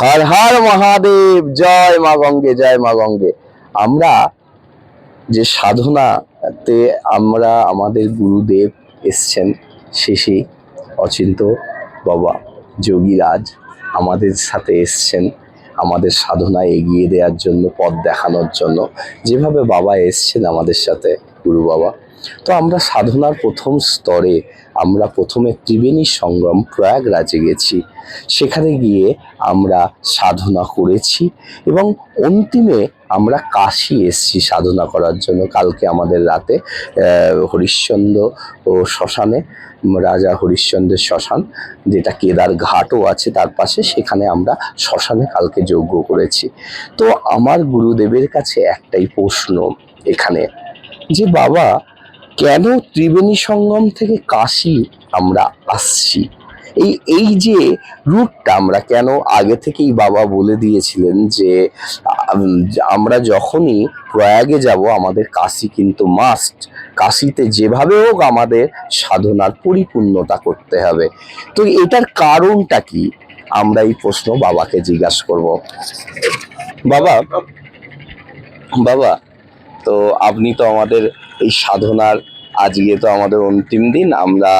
হর হর মহাদেব, জয় মা গঙ্গে, জয় মা গঙ্গে। আমরা যে সাধনাতে আমরা আমাদের গুরুদেব এসছেন শেষে অচিন্ত বাবা যোগীরাজ আমাদের সাথে এসছেন, আমাদের সাধনা এগিয়ে দেওয়ার জন্য, পথ দেখানোর জন্য। যেভাবে বাবা এসছেন আমাদের সাথে, গুরু বাবা। তো আমরা সাধনার প্রথম স্তরে, আমরা প্রথমে ত্রিবেণী সংগ্রাম প্রয়াগরাজে গেছি। সেখানে গিয়ে আমরা সাধনা করেছি এবং অন্তিমে আমরা কাশি এসছি সাধনা করার জন্য। কালকে আমাদের রাতে হরিশ্চন্দ্র ও শ্মশানে, রাজা হরিশ্চন্দ্রের শ্মশান, যেটা কেদার ঘাটও আছে তার পাশে, সেখানে আমরা শ্মশানে কালকে যজ্ঞ করেছি। তো আমার গুরুদেবের কাছে একটাই প্রশ্ন এখানে, যে বাবা কেন ত্রিবেণী সঙ্গম থেকে কাশি আমরা আসছি? এই এই যে রুটটা আমরা কেন আগে থেকেই বাবা বলে দিয়েছিলেন যে আমরা যখনই প্রয়াগে যাব, আমাদের কাশি কিন্তু মাস্ট কাশিতে যেভাবে হোক আমাদের সাধনার পরিপূর্ণতা করতে হবে। তো এটার কারণটা কি? আমরা এই প্রশ্ন বাবাকে জিজ্ঞাসা করব। বাবা বাবা, তো আপনি তো আমাদের এই সাধনার আজকে তো আমাদের অন্তিম দিন। আমরা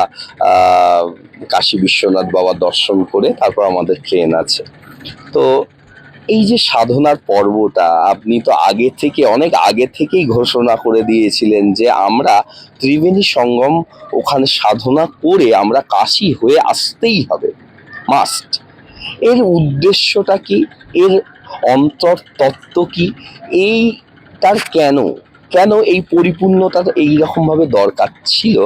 কাশী বিশ্বনাথ বাবা দর্শন করে তারপর আমাদের ট্রেন আছে। তো এই যে সাধনার পর্বটা, আপনি তো আগে থেকে, অনেক আগে থেকেই ঘোষণা করে দিয়েছিলেন যে আমরা ত্রিবেণী সঙ্গম ওখানে সাধনা করে আমরা কাশী হয়ে আসতেই হবে। মাস্ট এর উদ্দেশ্যটা কি? এর অন্তর তত্ত্ব কি এইটার কেন? কেন এই পরিপূর্ণতা এই রকম ভাবে দরকার ছিল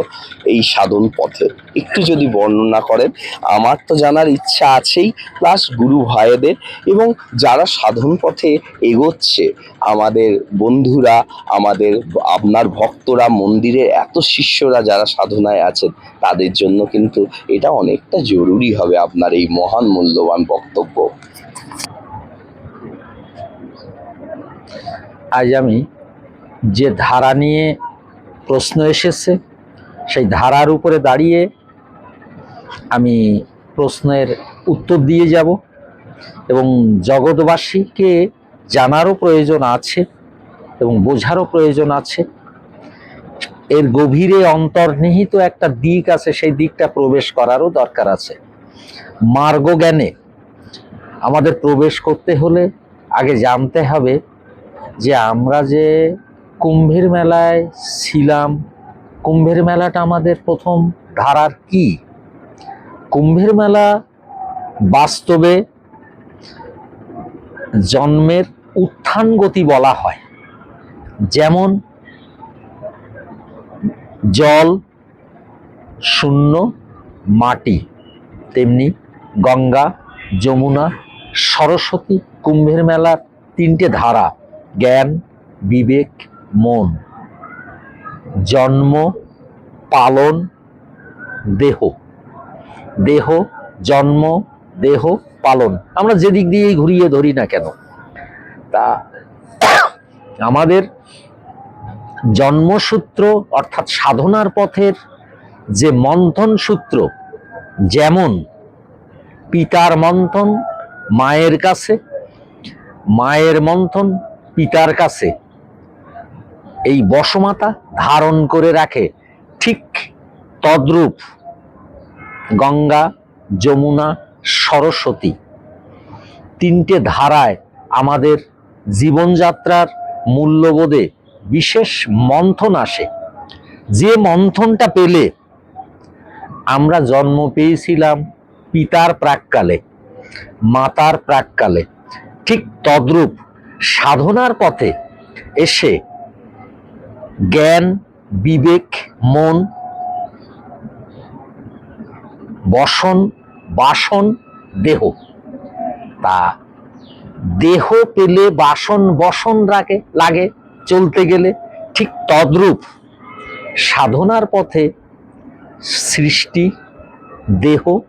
এই সাধন পথে? একটু যদি বর্ণনা করেন। আমার তো জানার ইচ্ছা আছেই প্লাস গুরু ভাইদের এবং যারা সাধন পথে এগোচ্ছে, আমাদের বন্ধুরা, আমাদের আপনার ভক্তরা, মন্দিরের এত শিষ্যরা যারা সাধনায় আছেন, তাদের জন্য কিন্তু এটা অনেকটা জরুরি হবে আপনার এই মহান মূল্যবান বক্তব্য। আজ আমি যে ধারা নিয়ে প্রশ্ন এসেছে, সেই ধারার উপরে দাঁড়িয়ে আমি প্রশ্নের উত্তর দিয়ে যাব এবং জগৎবাসীকে জানারও প্রয়োজন আছে এবং বোঝারও প্রয়োজন আছে। এর গভীরে অন্তর্নিহিত একটা দিক আছে, সেই দিকটা প্রবেশ করারও দরকার আছে। মার্গ জ্ঞানে আমাদের প্রবেশ করতে হলে আগে জানতে হবে যে আমরা যে কুম্ভের মেলায় ছিলাম। কুম্ভের মেলাটা আমাদের প্রথম ধারার কি? কুম্ভের মেলা বাস্তবে জন্মের উত্থান গতি বলা হয়। যেমন জল, শূন্য, মাটি, তেমনি গঙ্গা, যমুনা, সরস্বতী কুম্ভের মেলার তিনটে ধারা, জ্ঞান, বিবেক মন, জন্ম, পালন, দেহ। দেহ, জন্ম, দেহ, পালন। আমরা যেদিক দিয়েই ঘুরিয়ে ধরি না কেন? তা আমাদের জন্মসূত্র অর্থাৎ সাধনার পথের যে মন্থন সূত্র, যেমন পিতার মন্থন মায়ের কাছে, মায়ের মন্থন পিতার কাছে এই বসমাতা ধারণ করে রাখে। ঠিক তদ্রূপ গঙ্গা, যমুনা, সরস্বতী তিনটে ধারায় আমাদের জীবনযাত্রার মূল্যবোধে বিশেষ মন্থন আসে। যে মন্থনটা পেলে আমরা জন্ম পেয়েছিলাম পিতার প্রাককালে, মাতার প্রাককালে। ঠিক তদ্রূপ সাধনার পথে এসে জ্ঞান, বিবেক, মন, বসন, বাসন, দেহ। তা দেহ পেলে বাসন, বসন রাখে, লাগে চলতে গেলে। ঠিক তদ্রূপ সাধনার পথে সৃষ্টি, দেহ,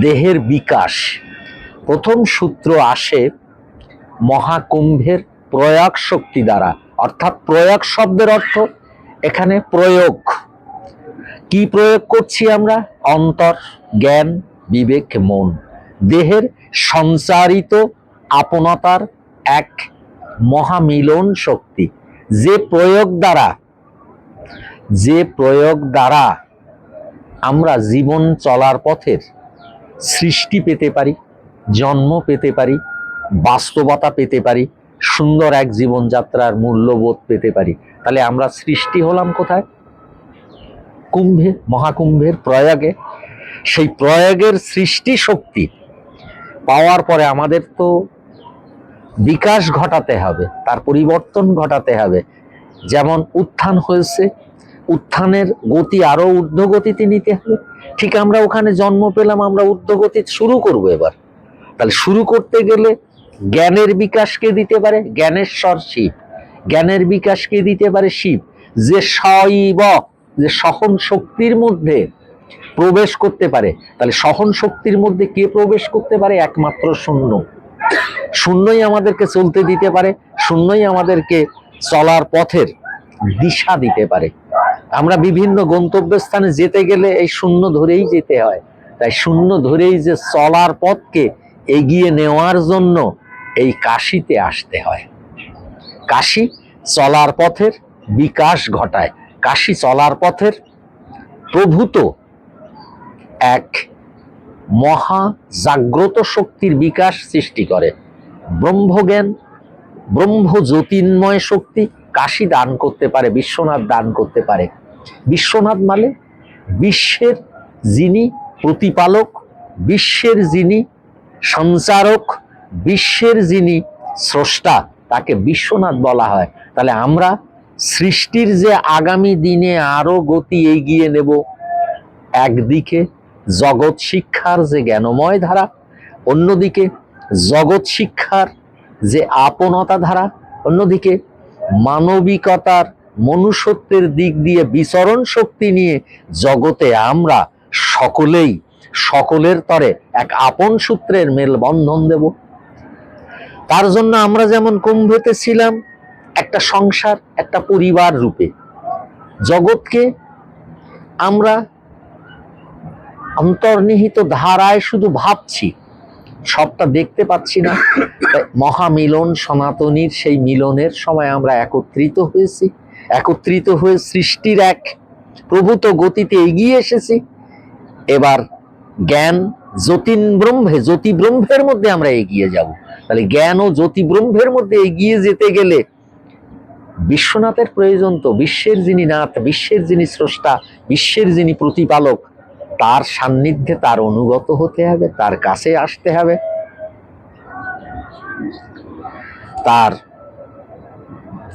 দেহের বিকাশ। প্রথম সূত্র আসে মহাকুম্ভের প্রয়াগ শক্তি দ্বারা। অর্থাৎ প্রয়াগ শব্দের অর্থ এখানে প্রয়োগ। কি প্রয়োগ করছি আমরা? অন্তর, জ্ঞান, বিবেক, মন। দেহের সঞ্চারিত আপনতার এক মহামিলন শক্তি। যে প্রয়োগ দ্বারা, যে প্রয়োগ দ্বারা আমরা জীবন চলার পথের সৃষ্টি পেতে পারি, জন্ম পেতে পারি, বাস্তবতা পেতে পারি সুন্দর এক জীবনযাত্রার মূল্যবোধ পেতে পারি। তাহলে আমরা সৃষ্টি হলাম কোথায়? কুম্ভে, মহাকুম্ভের প্রয়াগে। সেই প্রয়াগের সৃষ্টি শক্তি পাওয়ার পরে আমাদের তো বিকাশ ঘটাতে হবে, তার পরিবর্তন ঘটাতে হবে। যেমন উত্থান হয়েছে, উত্থানের গতি আরও ঊর্ধ্বগতিতে নিতে হবে। ঠিক আমরা ওখানে জন্ম পেলাম, আমরা ঊর্ধ্বগতি শুরু করব এবার। তাহলে শুরু করতে গেলে জ্ঞানের বিকাশকে দিতে পারে? জ্ঞানেশ্বর শিব। জ্ঞানের বিকাশকে দিতে পারে? শিব। যে শৈব যে সহন শক্তির মধ্যে প্রবেশ করতে পারে, তাহলে সহন শক্তির মধ্যে কে প্রবেশ করতে পারে? একমাত্র শূন্য। শূন্যই আমাদেরকে চলতে দিতে পারে, শূন্যই আমাদেরকে চলার পথের দিশা দিতে পারে। আমরা বিভিন্ন গন্তব্যস্থানে যেতে গেলে এই শূন্য ধরেই যেতে হয়। তাই শূন্য ধরেই যে চলার পথকে এগিয়ে নেওয়ার জন্য এই কাশিতে আসতে হয়। কাশি চলার পথের বিকাশ ঘটায়। কাশি চলার পথের প্রভূত এক মহা জাগ্রত শক্তির বিকাশ সৃষ্টি করে। ব্রহ্মজ্ঞান, ব্রহ্ম জ্যোতির্ময় শক্তি কাশী দান করতে পারে, বিশ্বনাথ দান করতে পারে। বিশ্বনাথ মানে বিশ্বের যিনি প্রতিপালক, বিশ্বের যিনি সঞ্চারক বিশ্বের যিনি স্রষ্টা, তাকে বিশ্বনাথ বলা হয়। তাহলে আমরা সৃষ্টির যে আগামী দিনে আরও গতি এগিয়ে নেব, একদিকে জগৎ শিক্ষার যে জ্ঞানময় ধারা, অন্যদিকে জগৎ শিক্ষার যে আপনতা ধারা, অন্যদিকে মানবিকতার মনুষ্যত্বের দিক দিয়ে বিচরণ শক্তি নিয়ে জগতে আমরা সকলেই, সকলের তরে এক আপন সূত্রের মেলবন্ধন দেব। তার জন্য আমরা যেমন কুম্ভেতে ছিলাম, একটা সংসার, একটা পরিবার রূপে। জগৎকে আমরা অন্তর্নিহিত ধারায় শুধু ভাবছি, সবটা দেখতে পাচ্ছি না। মহামিলন সনাতনীর সেই মিলনের সময় আমরা একত্রিত হয়েছি, একত্রিত হয়ে সৃষ্টির এক প্রভূত গতিতে এগিয়ে এসেছি। এবার জ্ঞান জ্যোতিন ব্রহ্মে জ্যোতি ব্রহ্মের মধ্যে আমরা এগিয়ে যাব। তাহলে জ্ঞান ও জ্যোতি ব্রহ্মের মধ্যে এগিয়ে যেতে গেলে বিশ্বনাথের প্রয়োজন তো। বিশ্বের যিনি নাথ, বিশ্বের যিনি স্রষ্টা, বিশ্বের যিনি প্রতিপালক, তার সান্নিধ্যে তার অনুগত হতে হবে, তার কাছে আসতে হবে। তার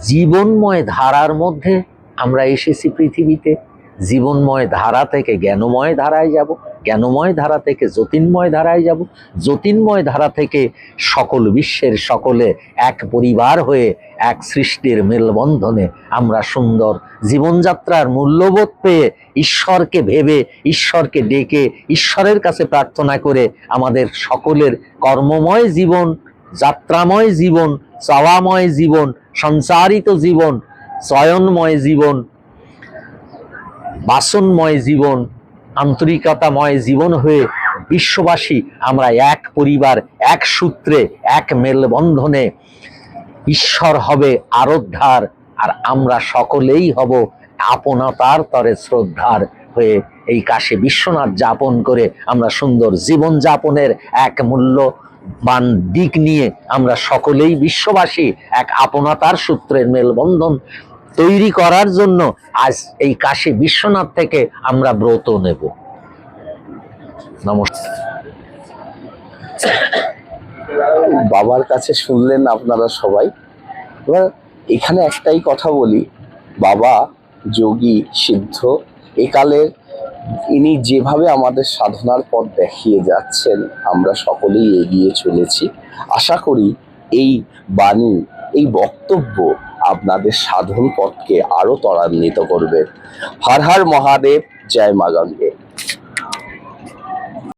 জীবনময় ধারার মধ্যে আমরা এসেছি পৃথিবীতে। জীবনময় ধারা থেকে জ্ঞানময় ধারায় যাব, জ্ঞানময় ধারা থেকে জ্যোতির্ময় ধারায় যাব, জ্যোতির্ময় ধারা থেকে সকল বিশ্বের সকলে এক পরিবার হয়ে এক সৃষ্টির মেলবন্ধনে আমরা সুন্দর জীবনযাত্রার মূল্যবোধ পেয়ে ঈশ্বরকে ভেবে, ঈশ্বরকে ডেকে, ঈশ্বরের কাছে প্রার্থনা করে আমাদের সকলের কর্মময় জীবন, যাত্রাময় জীবন, চাওয়াময় জীবন সঞ্চারিত জীবন, চয়নময় জীবন বাসনময় জীবন, আন্তরিকতাময় জীবন হয়ে বিশ্ববাসী আমরা এক পরিবার, এক সূত্রে, এক মেলবন্ধনে ঈশ্বর হবে আরোদ্ধার আর আমরা সকলেই হব আপনতার তরে শ্রদ্ধার হয়ে এই কাশে বিশ্বনাথ যাপন করে আমরা সুন্দর জীবন যাপনের এক মূল্যবান দিক নিয়ে আমরা সকলেই বিশ্ববাসী, এক আপনতার সূত্রের মেলবন্ধন তৈরি করার জন্য আজ এই কাশী বিশ্বনাথ থেকে আমরা ব্রত নেব। নমস্কার। বাবার কাছে শুনলেন আপনারা সবাই? এবার এখানে একটাই কথা বলি, বাবা যোগী, সিদ্ধ একালের ইনি যেভাবে আমাদের সাধনার পথ দেখিয়ে যাচ্ছেন, আমরা সকলেই এগিয়ে চলেছি। আশা করি এই বাণী, এই বক্তব্য আপনাদের সাধন পথকে আরও ত্বরান্বিত করবে। হর হর মহাদেব জয় মা গঙ্গে।